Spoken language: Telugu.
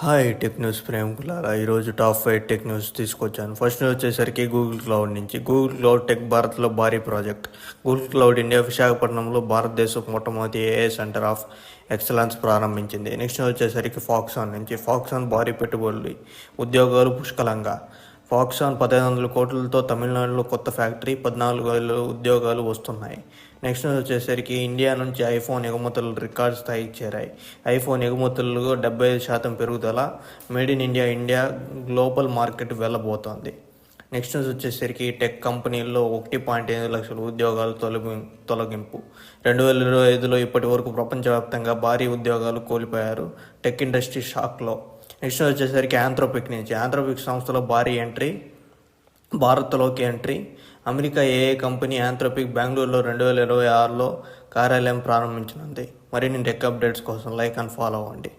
హాయ్ టెక్ న్యూస్ ప్రేమికులారా ఈరోజు టాప్ ఫైవ్ టెక్ న్యూస్ తీసుకొచ్చాను. ఫస్ట్ న్యూస్ వచ్చేసరికి గూగుల్ క్లౌడ్ నుంచి. గూగుల్ క్లౌడ్ టెక్ భారత్లో భారీ ప్రాజెక్ట్. గూగుల్ క్లౌడ్ ఇండియా విశాఖపట్నంలో భారతదేశం మొట్టమొదటి ఏఏ సెంటర్ ఆఫ్ ఎక్సలెన్స్ ప్రారంభించింది. నెక్స్ట్ వచ్చేసరికి ఫాక్సాన్ నుంచి. ఫాక్సాన్ భారీ పెట్టుబడులు. ఉద్యోగాలు పుష్కలంగా. ఫాక్సాన్ పదిహేను వందల కోట్లతో తమిళనాడులో కొత్త ఫ్యాక్టరీ పద్నాలుగు వేల ఉద్యోగాలు వస్తున్నాయి. నెక్స్ట్ వచ్చేసరికి ఇండియా నుంచి ఐఫోన్ ఎగుమతులు రికార్డ్ స్థాయికి చేరాయి. ఐఫోన్ ఎగుమతులు డెబ్బై ఐదు శాతం పెరుగుదల made in India India global market వెళ్ళబోతోంది. Next వచ్చేసరికి టెక్ కంపెనీల్లో ఒకటి పాయింట్ ఎనిమిది లక్షల ఉద్యోగాలు తొలగి తొలగింపు. రెండు వేల ఇరవై ఐదులో ఇప్పటి వరకు ప్రపంచవ్యాప్తంగా భారీ ఉద్యోగాలు కోల్పోయారు టెక్ ఇండస్ట్రీ షాక్లో. నెక్స్ట్ వచ్చేసరికి ఆంథ్రోపిక్ నుంచి. ఆంథ్రోపిక్ సంస్థలో భారీ entry భారత్లోకి entry America AI company Anthropic బెంగళూరులో రెండు వేల ఇరవై ఆరులో కార్యాలయం ప్రారంభించనుంది. మరిన్ని టెక్ అప్డేట్స్ కోసం లైక్ అండ్ ఫాలో అవ్వండి